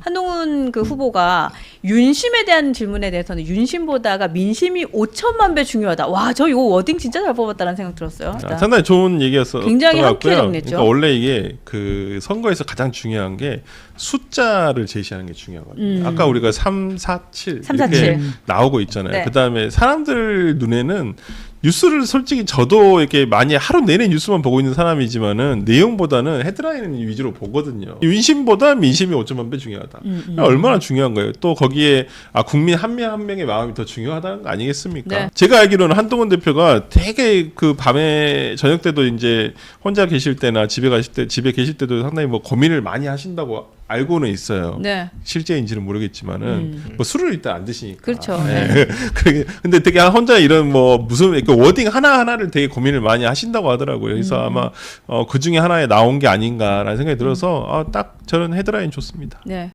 한동훈 그 후보가 윤심에 대한 질문에 대해서는 윤심보다가 민심이 5천만 배 중요하다. 와, 저 이거 워딩 진짜 잘 뽑았다는 생각 들었어요. 아. 상당히 좋은 얘기였어. 굉장히 것 함께. 정리했죠. 그러니까 원래 이게 그 선거에서 가장 중요한 게 숫자를 제시하는 게 중요하거든요. 음. 아까 우리가 3, 4, 7 3, 4, 이렇게 7. 나오고 있잖아요. 네. 그다음에 사람들 눈에는 뉴스를 솔직히 저도 이렇게 많이 하루 내내 뉴스만 보고 있는 사람이지만은 내용보다는 헤드라인 위주로 보거든요. 윤심보다 민심이 5천만 배 중요하다. 음, 음. 얼마나 중요한 거예요. 또 거기에 아 국민 한명한 명의 마음이 더 중요하다는 거 아니겠습니까? 네. 제가 알기로는 한동훈 대표가 되게 그 밤에 저녁 때도 이제 혼자 계실 때나 집에 가실 때 집에 계실 때도 상당히 뭐 고민을 많이 하신다고 알고는 있어요. 네. 실제인지는 모르겠지만은 음. 뭐 술을 일단 안 드시니까. 그렇죠. 네. 그게- 근데 되게 혼자 이런 뭐 무슨 이렇게 워딩 하나 하나를 되게 고민을 많이 하신다고 하더라고요. 그래서 음. 아마 어, 그 중에 하나에 나온 게 아닌가라는 생각이 들어서 아, 딱 저는 헤드라인 좋습니다. 네.